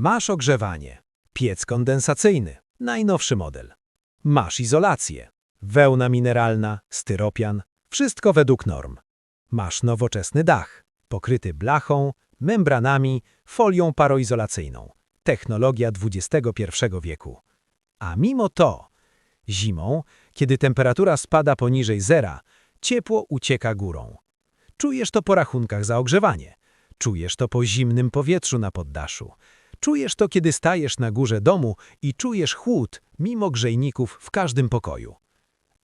Masz ogrzewanie, piec kondensacyjny, najnowszy model. Masz izolację, wełna mineralna, styropian, wszystko według norm. Masz nowoczesny dach, pokryty blachą, membranami, folią paroizolacyjną. Technologia XXI wieku. A mimo to, zimą, kiedy temperatura spada poniżej zera, ciepło ucieka górą. Czujesz to po rachunkach za ogrzewanie. Czujesz to po zimnym powietrzu na poddaszu. Czujesz to, kiedy stajesz na górze domu i czujesz chłód mimo grzejników w każdym pokoju.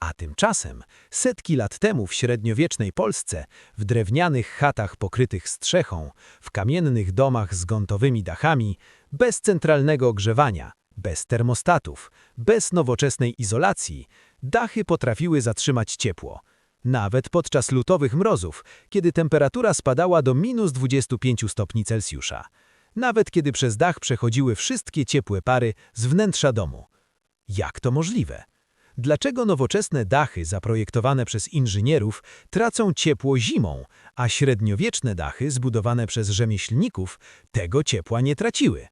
A tymczasem setki lat temu w średniowiecznej Polsce, w drewnianych chatach pokrytych strzechą, w kamiennych domach z gontowymi dachami, bez centralnego ogrzewania, bez termostatów, bez nowoczesnej izolacji, dachy potrafiły zatrzymać ciepło. Nawet podczas lutowych mrozów, kiedy temperatura spadała do minus 25 stopni Celsjusza. Nawet kiedy przez dach przechodziły wszystkie ciepłe pary z wnętrza domu. Jak to możliwe? Dlaczego nowoczesne dachy zaprojektowane przez inżynierów tracą ciepło zimą, a średniowieczne dachy zbudowane przez rzemieślników tego ciepła nie traciły?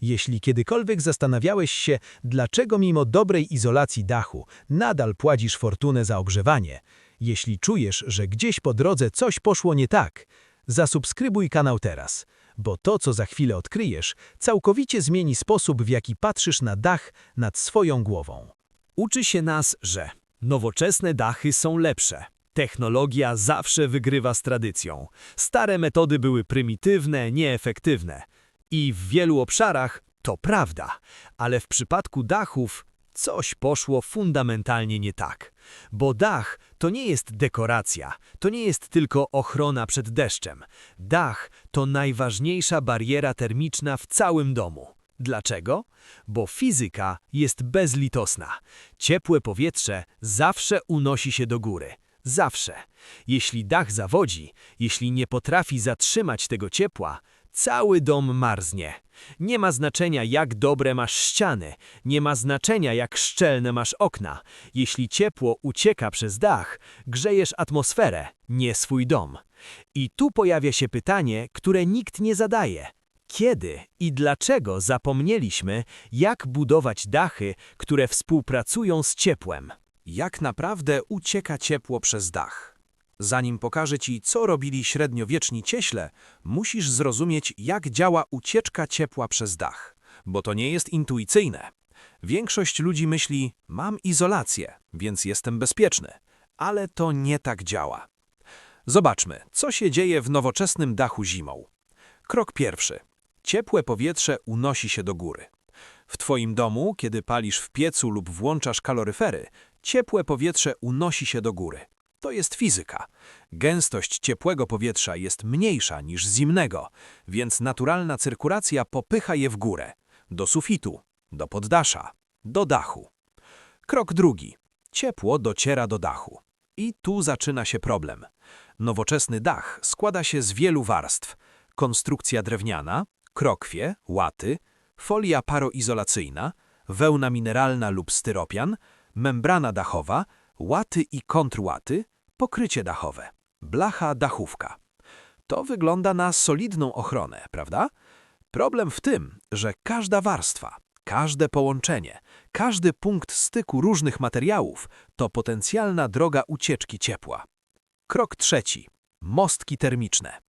Jeśli kiedykolwiek zastanawiałeś się, dlaczego mimo dobrej izolacji dachu nadal płacisz fortunę za ogrzewanie, jeśli czujesz, że gdzieś po drodze coś poszło nie tak, zasubskrybuj kanał teraz, bo to, co za chwilę odkryjesz, całkowicie zmieni sposób, w jaki patrzysz na dach nad swoją głową. Uczy się nas, że nowoczesne dachy są lepsze. Technologia zawsze wygrywa z tradycją. Stare metody były prymitywne, nieefektywne. I w wielu obszarach to prawda, ale w przypadku dachów coś poszło fundamentalnie nie tak. Bo dach to nie jest dekoracja, to nie jest tylko ochrona przed deszczem. Dach to najważniejsza bariera termiczna w całym domu. Dlaczego? Bo fizyka jest bezlitosna. Ciepłe powietrze zawsze unosi się do góry. Zawsze. Jeśli dach zawodzi, jeśli nie potrafi zatrzymać tego ciepła, cały dom marznie. Nie ma znaczenia, jak dobre masz ściany, nie ma znaczenia, jak szczelne masz okna. Jeśli ciepło ucieka przez dach, grzejesz atmosferę, nie swój dom. I tu pojawia się pytanie, które nikt nie zadaje. Kiedy i dlaczego zapomnieliśmy, jak budować dachy, które współpracują z ciepłem? Jak naprawdę ucieka ciepło przez dach? Zanim pokażę Ci, co robili średniowieczni cieśle, musisz zrozumieć, jak działa ucieczka ciepła przez dach, bo to nie jest intuicyjne. Większość ludzi myśli, mam izolację, więc jestem bezpieczny, ale to nie tak działa. Zobaczmy, co się dzieje w nowoczesnym dachu zimą. Krok pierwszy. Ciepłe powietrze unosi się do góry. W Twoim domu, kiedy palisz w piecu lub włączasz kaloryfery, ciepłe powietrze unosi się do góry. To jest fizyka. Gęstość ciepłego powietrza jest mniejsza niż zimnego, więc naturalna cyrkulacja popycha je w górę, do sufitu, do poddasza, do dachu. Krok drugi. Ciepło dociera do dachu. I tu zaczyna się problem. Nowoczesny dach składa się z wielu warstw. Konstrukcja drewniana, krokwie, łaty, folia paroizolacyjna, wełna mineralna lub styropian, membrana dachowa, łaty i kontrłaty, pokrycie dachowe, blacha dachówka. To wygląda na solidną ochronę, prawda? Problem w tym, że każda warstwa, każde połączenie, każdy punkt styku różnych materiałów to potencjalna droga ucieczki ciepła. Krok trzeci. Mostki termiczne.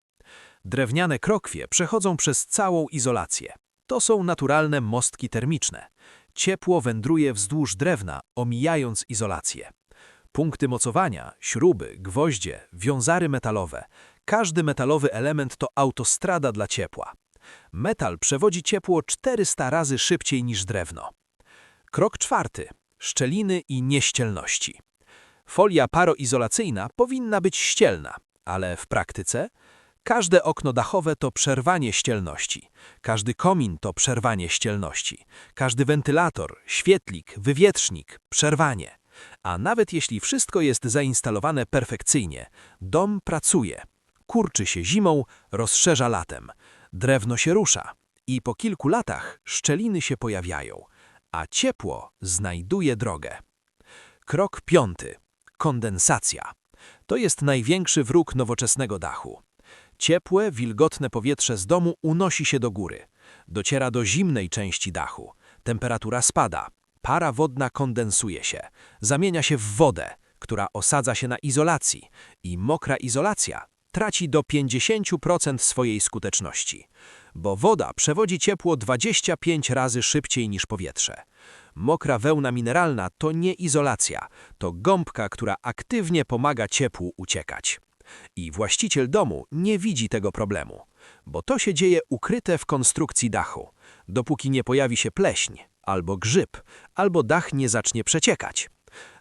Drewniane krokwie przechodzą przez całą izolację. To są naturalne mostki termiczne. Ciepło wędruje wzdłuż drewna, omijając izolację. Punkty mocowania, śruby, gwoździe, wiązary metalowe. Każdy metalowy element to autostrada dla ciepła. Metal przewodzi ciepło 400 razy szybciej niż drewno. Krok czwarty. Szczeliny i nieścielności. Folia paroizolacyjna powinna być ścielna, ale w praktyce każde okno dachowe to przerwanie ścielności, każdy komin to przerwanie ścielności, każdy wentylator, świetlik, wywietrznik, przerwanie. A nawet jeśli wszystko jest zainstalowane perfekcyjnie, dom pracuje, kurczy się zimą, rozszerza latem, drewno się rusza i po kilku latach szczeliny się pojawiają, a ciepło znajduje drogę. Krok piąty. Kondensacja. To jest największy wróg nowoczesnego dachu. Ciepłe, wilgotne powietrze z domu unosi się do góry. Dociera do zimnej części dachu. Temperatura spada. Para wodna kondensuje się. Zamienia się w wodę, która osadza się na izolacji i mokra izolacja traci do 50% swojej skuteczności, bo woda przewodzi ciepło 25 razy szybciej niż powietrze. Mokra wełna mineralna to nie izolacja, to gąbka, która aktywnie pomaga ciepłu uciekać. I właściciel domu nie widzi tego problemu, bo to się dzieje ukryte w konstrukcji dachu, dopóki nie pojawi się pleśń, albo grzyb, albo dach nie zacznie przeciekać.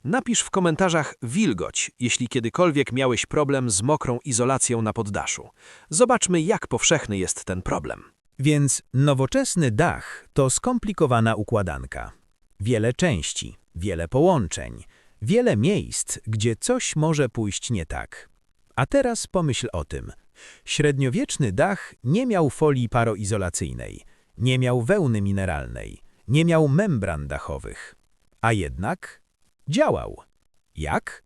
Napisz w komentarzach wilgoć, jeśli kiedykolwiek miałeś problem z mokrą izolacją na poddaszu. Zobaczmy, jak powszechny jest ten problem. Więc nowoczesny dach to skomplikowana układanka. Wiele części, wiele połączeń, wiele miejsc, gdzie coś może pójść nie tak. A teraz pomyśl o tym. Średniowieczny dach nie miał folii paroizolacyjnej, nie miał wełny mineralnej, nie miał membran dachowych. A jednak działał. Jak?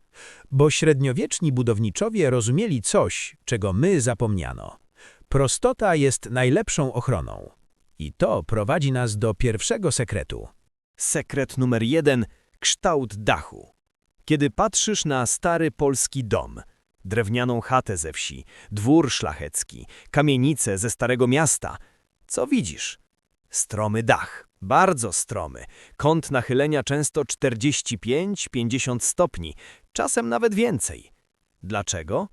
Bo średniowieczni budowniczowie rozumieli coś, czego my zapomniano. Prostota jest najlepszą ochroną. I to prowadzi nas do pierwszego sekretu. Sekret numer jeden – kształt dachu. Kiedy patrzysz na stary polski dom, drewnianą chatę ze wsi, dwór szlachecki, kamienicę ze starego miasta, co widzisz? Stromy dach, bardzo stromy, kąt nachylenia często 45-50 stopni, czasem nawet więcej. Dlaczego?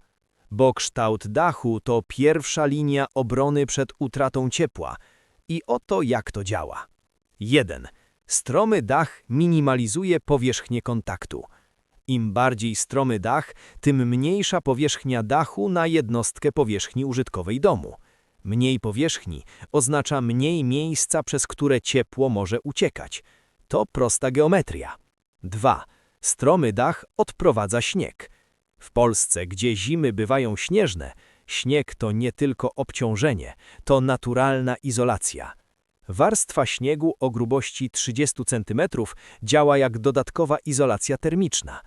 Bo kształt dachu to pierwsza linia obrony przed utratą ciepła. I oto jak to działa. 1. Stromy dach minimalizuje powierzchnię kontaktu. Im bardziej stromy dach, tym mniejsza powierzchnia dachu na jednostkę powierzchni użytkowej domu. Mniej powierzchni oznacza mniej miejsca, przez które ciepło może uciekać. To prosta geometria. 2. Stromy dach odprowadza śnieg. W Polsce, gdzie zimy bywają śnieżne, śnieg to nie tylko obciążenie, to naturalna izolacja. Warstwa śniegu o grubości 30 cm działa jak dodatkowa izolacja termiczna.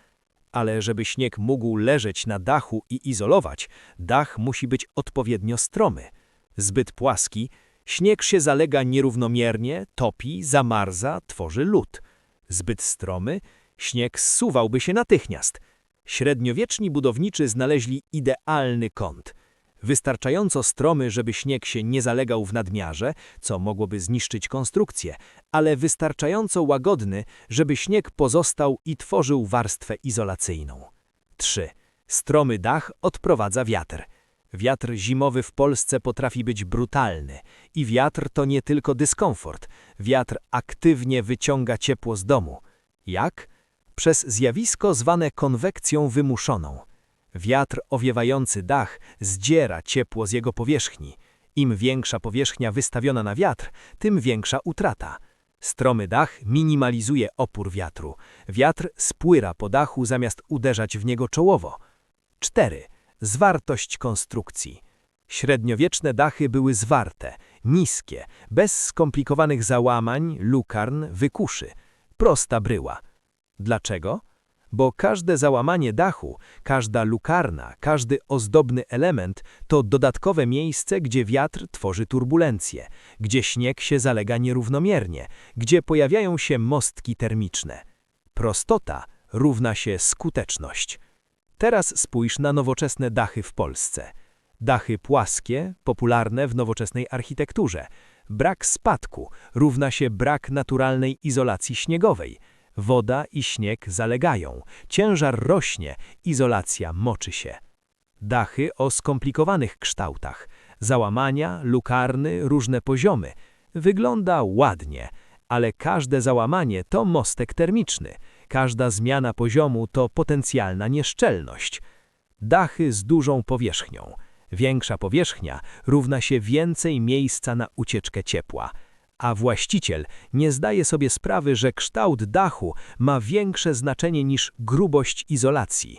Ale żeby śnieg mógł leżeć na dachu i izolować, dach musi być odpowiednio stromy. Zbyt płaski, śnieg się zalega nierównomiernie, topi, zamarza, tworzy lód. Zbyt stromy, śnieg zsuwałby się natychmiast. Średniowieczni budowniczy znaleźli idealny kąt. Wystarczająco stromy, żeby śnieg się nie zalegał w nadmiarze, co mogłoby zniszczyć konstrukcję, ale wystarczająco łagodny, żeby śnieg pozostał i tworzył warstwę izolacyjną. 3. Stromy dach odprowadza wiatr. Wiatr zimowy w Polsce potrafi być brutalny i wiatr to nie tylko dyskomfort. Wiatr aktywnie wyciąga ciepło z domu. Jak? Przez zjawisko zwane konwekcją wymuszoną. Wiatr owiewający dach zdziera ciepło z jego powierzchni. Im większa powierzchnia wystawiona na wiatr, tym większa utrata. Stromy dach minimalizuje opór wiatru. Wiatr spłyra po dachu zamiast uderzać w niego czołowo. 4. Zwartość konstrukcji. Średniowieczne dachy były zwarte, niskie, bez skomplikowanych załamań, lukarn, wykuszy. Prosta bryła. Dlaczego? Bo każde załamanie dachu, każda lukarna, każdy ozdobny element to dodatkowe miejsce, gdzie wiatr tworzy turbulencje, gdzie śnieg się zalega nierównomiernie, gdzie pojawiają się mostki termiczne. Prostota równa się skuteczność. Teraz spójrz na nowoczesne dachy w Polsce. Dachy płaskie, popularne w nowoczesnej architekturze. Brak spadku równa się brak naturalnej izolacji śniegowej. Woda i śnieg zalegają, ciężar rośnie, izolacja moczy się. Dachy o skomplikowanych kształtach, załamania, lukarny, różne poziomy. Wygląda ładnie, ale każde załamanie to mostek termiczny, każda zmiana poziomu to potencjalna nieszczelność. Dachy z dużą powierzchnią. Większa powierzchnia równa się więcej miejsca na ucieczkę ciepła a właściciel nie zdaje sobie sprawy, że kształt dachu ma większe znaczenie niż grubość izolacji.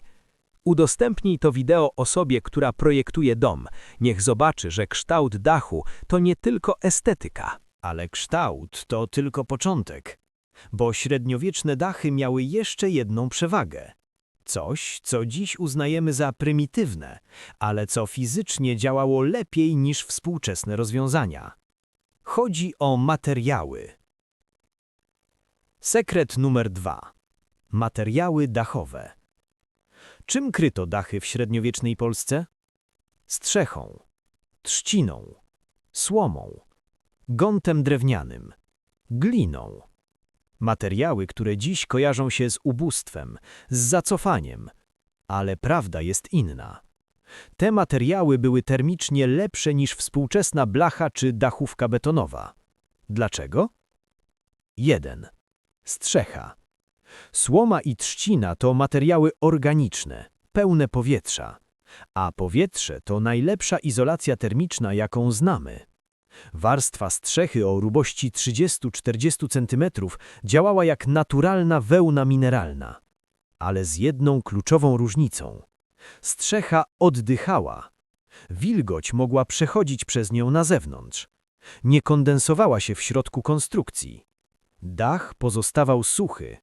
Udostępnij to wideo osobie, która projektuje dom. Niech zobaczy, że kształt dachu to nie tylko estetyka. Ale kształt to tylko początek, bo średniowieczne dachy miały jeszcze jedną przewagę. Coś, co dziś uznajemy za prymitywne, ale co fizycznie działało lepiej niż współczesne rozwiązania. Chodzi o materiały. Sekret numer dwa. Materiały dachowe. Czym kryto dachy w średniowiecznej Polsce? Strzechą, trzciną, słomą, gątem drewnianym, gliną. Materiały, które dziś kojarzą się z ubóstwem, z zacofaniem, ale prawda jest inna. Te materiały były termicznie lepsze niż współczesna blacha czy dachówka betonowa. Dlaczego? 1. Strzecha. Słoma i trzcina to materiały organiczne, pełne powietrza, a powietrze to najlepsza izolacja termiczna, jaką znamy. Warstwa strzechy o grubości 30-40 cm działała jak naturalna wełna mineralna, ale z jedną kluczową różnicą. Strzecha oddychała. Wilgoć mogła przechodzić przez nią na zewnątrz. Nie kondensowała się w środku konstrukcji. Dach pozostawał suchy,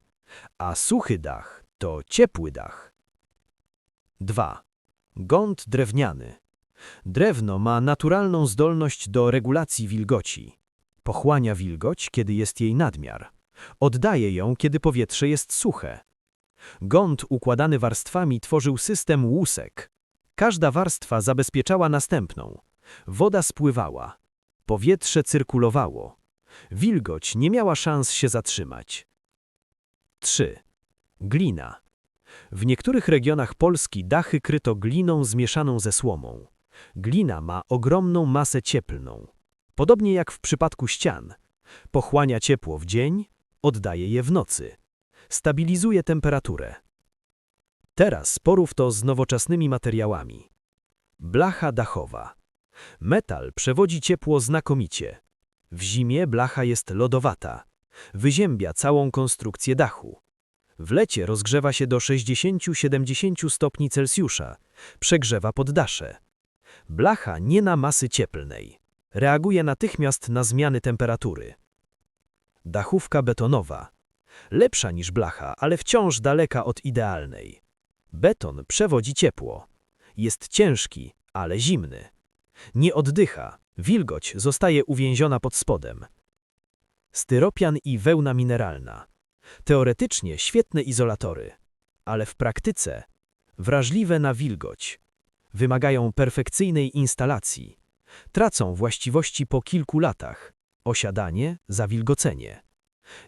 a suchy dach to ciepły dach. 2. Gąt drewniany. Drewno ma naturalną zdolność do regulacji wilgoci. Pochłania wilgoć, kiedy jest jej nadmiar. Oddaje ją, kiedy powietrze jest suche. Gąt układany warstwami tworzył system łusek. Każda warstwa zabezpieczała następną. Woda spływała. Powietrze cyrkulowało. Wilgoć nie miała szans się zatrzymać. 3. Glina. W niektórych regionach Polski dachy kryto gliną zmieszaną ze słomą. Glina ma ogromną masę cieplną. Podobnie jak w przypadku ścian. Pochłania ciepło w dzień, oddaje je w nocy. Stabilizuje temperaturę. Teraz porów to z nowoczesnymi materiałami. Blacha dachowa. Metal przewodzi ciepło znakomicie. W zimie blacha jest lodowata. Wyziębia całą konstrukcję dachu. W lecie rozgrzewa się do 60-70 stopni Celsjusza. Przegrzewa poddasze. Blacha nie ma masy cieplnej. Reaguje natychmiast na zmiany temperatury. Dachówka betonowa. Lepsza niż blacha, ale wciąż daleka od idealnej. Beton przewodzi ciepło. Jest ciężki, ale zimny. Nie oddycha. Wilgoć zostaje uwięziona pod spodem. Styropian i wełna mineralna. Teoretycznie świetne izolatory, ale w praktyce wrażliwe na wilgoć. Wymagają perfekcyjnej instalacji. Tracą właściwości po kilku latach. Osiadanie, zawilgocenie.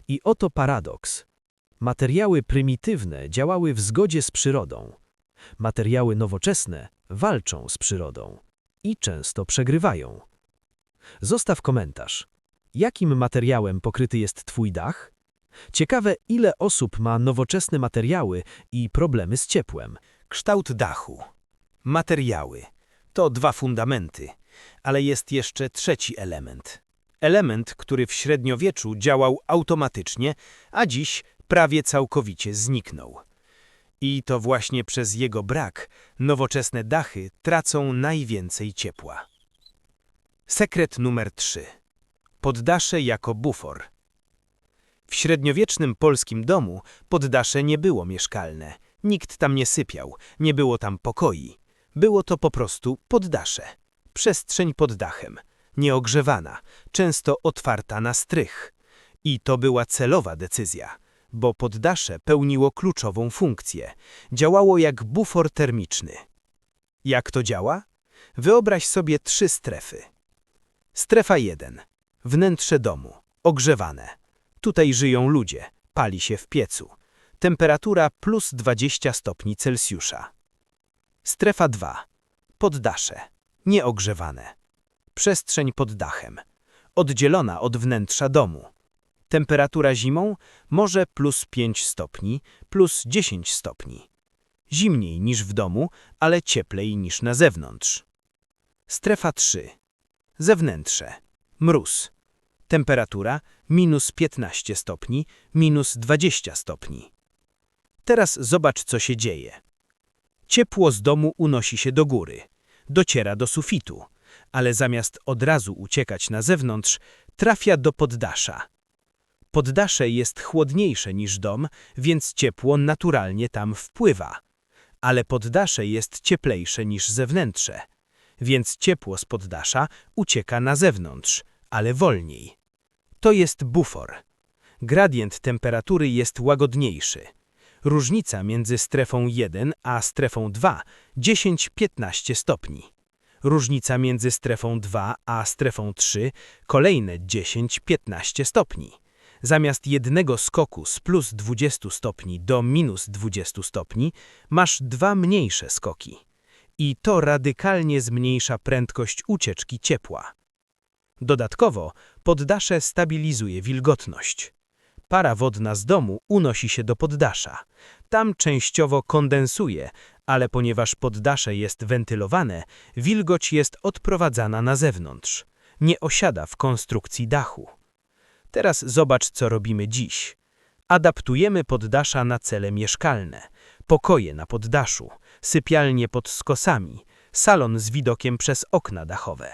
I oto paradoks. Materiały prymitywne działały w zgodzie z przyrodą. Materiały nowoczesne walczą z przyrodą i często przegrywają. Zostaw komentarz. Jakim materiałem pokryty jest Twój dach? Ciekawe, ile osób ma nowoczesne materiały i problemy z ciepłem. Kształt dachu. Materiały. To dwa fundamenty, ale jest jeszcze trzeci element. Element, który w średniowieczu działał automatycznie, a dziś prawie całkowicie zniknął. I to właśnie przez jego brak nowoczesne dachy tracą najwięcej ciepła. Sekret numer 3. Poddasze jako bufor. W średniowiecznym polskim domu poddasze nie było mieszkalne. Nikt tam nie sypiał, nie było tam pokoi. Było to po prostu poddasze. Przestrzeń pod dachem, nieogrzewana, często otwarta na strych. I to była celowa decyzja, bo poddasze pełniło kluczową funkcję. Działało jak bufor termiczny. Jak to działa? Wyobraź sobie trzy strefy. Strefa 1. Wnętrze domu. Ogrzewane. Tutaj żyją ludzie. Pali się w piecu. Temperatura plus 20 stopni Celsjusza. Strefa 2. Poddasze. Nieogrzewane. Przestrzeń pod dachem. Oddzielona od wnętrza domu. Temperatura zimą może plus 5 stopni, plus 10 stopni. Zimniej niż w domu, ale cieplej niż na zewnątrz. Strefa 3. Zewnętrze. Mróz. Temperatura minus 15 stopni, minus 20 stopni. Teraz zobacz, co się dzieje. Ciepło z domu unosi się do góry, dociera do sufitu, ale zamiast od razu uciekać na zewnątrz, trafia do poddasza. Poddasze jest chłodniejsze niż dom, więc ciepło naturalnie tam wpływa. Ale poddasze jest cieplejsze niż zewnętrze, więc ciepło z poddasza ucieka na zewnątrz, ale wolniej. To jest bufor. Gradient temperatury jest łagodniejszy. Różnica między strefą 1 a strefą 2 10-15 stopni. Różnica między strefą 2 a strefą 3 kolejne 10-15 stopni. Zamiast jednego skoku z plus 20 stopni do minus 20 stopni masz dwa mniejsze skoki. I to radykalnie zmniejsza prędkość ucieczki ciepła. Dodatkowo poddasze stabilizuje wilgotność. Para wodna z domu unosi się do poddasza. Tam częściowo kondensuje, ale ponieważ poddasze jest wentylowane, wilgoć jest odprowadzana na zewnątrz. Nie osiada w konstrukcji dachu. Teraz zobacz, co robimy dziś. Adaptujemy poddasza na cele mieszkalne. Pokoje na poddaszu, sypialnie pod skosami, salon z widokiem przez okna dachowe.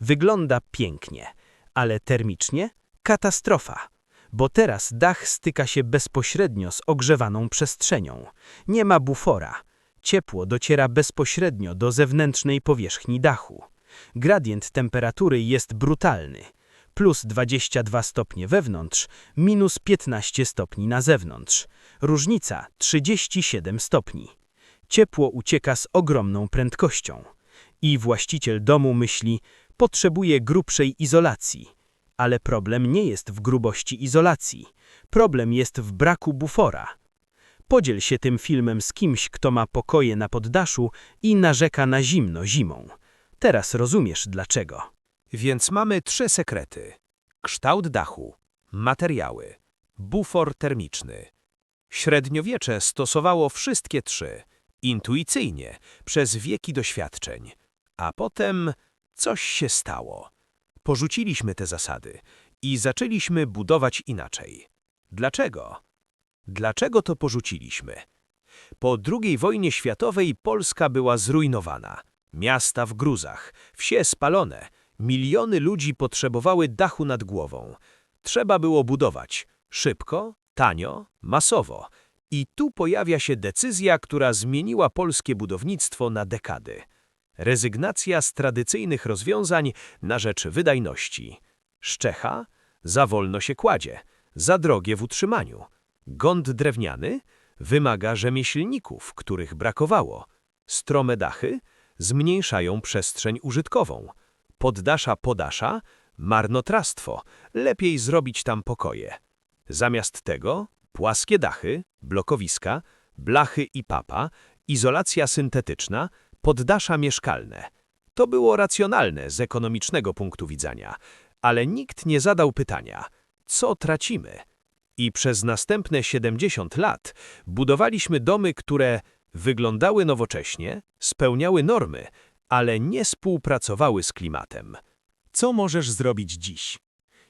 Wygląda pięknie, ale termicznie katastrofa, bo teraz dach styka się bezpośrednio z ogrzewaną przestrzenią. Nie ma bufora. Ciepło dociera bezpośrednio do zewnętrznej powierzchni dachu. Gradient temperatury jest brutalny. Plus 22 stopnie wewnątrz, minus 15 stopni na zewnątrz. Różnica 37 stopni. Ciepło ucieka z ogromną prędkością. I właściciel domu myśli, potrzebuje grubszej izolacji. Ale problem nie jest w grubości izolacji. Problem jest w braku bufora. Podziel się tym filmem z kimś, kto ma pokoje na poddaszu i narzeka na zimno zimą. Teraz rozumiesz dlaczego. Więc mamy trzy sekrety. Kształt dachu, materiały, bufor termiczny. Średniowiecze stosowało wszystkie trzy, intuicyjnie, przez wieki doświadczeń. A potem coś się stało. Porzuciliśmy te zasady i zaczęliśmy budować inaczej. Dlaczego? Dlaczego to porzuciliśmy? Po II wojnie światowej Polska była zrujnowana. Miasta w gruzach, wsie spalone, miliony ludzi potrzebowały dachu nad głową. Trzeba było budować szybko, tanio, masowo. I tu pojawia się decyzja, która zmieniła polskie budownictwo na dekady. Rezygnacja z tradycyjnych rozwiązań na rzecz wydajności. Szczecha za wolno się kładzie, za drogie w utrzymaniu. Gąd drewniany wymaga rzemieślników, których brakowało. Strome dachy zmniejszają przestrzeń użytkową. Poddasza podasza marnotrawstwo, lepiej zrobić tam pokoje. Zamiast tego płaskie dachy, blokowiska, blachy i papa, izolacja syntetyczna, poddasza mieszkalne. To było racjonalne z ekonomicznego punktu widzenia, ale nikt nie zadał pytania, co tracimy? I przez następne 70 lat budowaliśmy domy, które wyglądały nowocześnie, spełniały normy, ale nie współpracowały z klimatem. Co możesz zrobić dziś?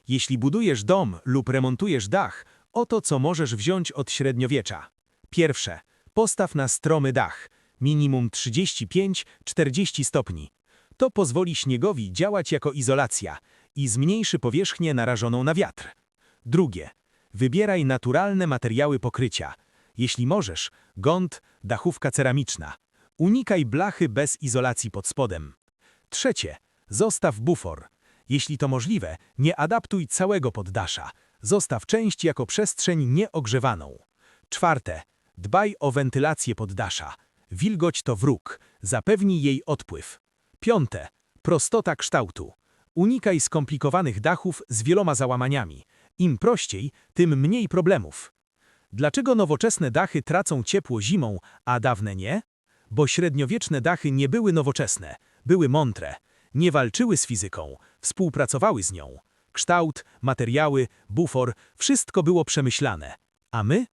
Jeśli budujesz dom lub remontujesz dach, oto co możesz wziąć od średniowiecza. Pierwsze, postaw na stromy dach, minimum 35-40 stopni. To pozwoli śniegowi działać jako izolacja i zmniejszy powierzchnię narażoną na wiatr. Drugie, wybieraj naturalne materiały pokrycia. Jeśli możesz, gąd, dachówka ceramiczna. Unikaj blachy bez izolacji pod spodem. Trzecie, zostaw bufor. Jeśli to możliwe, nie adaptuj całego poddasza. Zostaw część jako przestrzeń nieogrzewaną. Czwarte, dbaj o wentylację poddasza. Wilgoć to wróg, zapewnij jej odpływ. Piąte, prostota kształtu. Unikaj skomplikowanych dachów z wieloma załamaniami. Im prościej, tym mniej problemów. Dlaczego nowoczesne dachy tracą ciepło zimą, a dawne nie? Bo średniowieczne dachy nie były nowoczesne, były mądre. Nie walczyły z fizyką, współpracowały z nią. Kształt, materiały, bufor, wszystko było przemyślane. A my?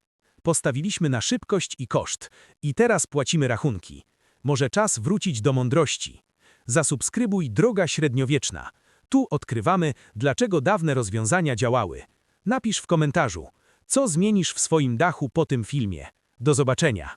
Postawiliśmy na szybkość i koszt i teraz płacimy rachunki. Może czas wrócić do mądrości. Zasubskrybuj Droga Średniowieczna. Tu odkrywamy, dlaczego dawne rozwiązania działały. Napisz w komentarzu, co zmienisz w swoim dachu po tym filmie. Do zobaczenia.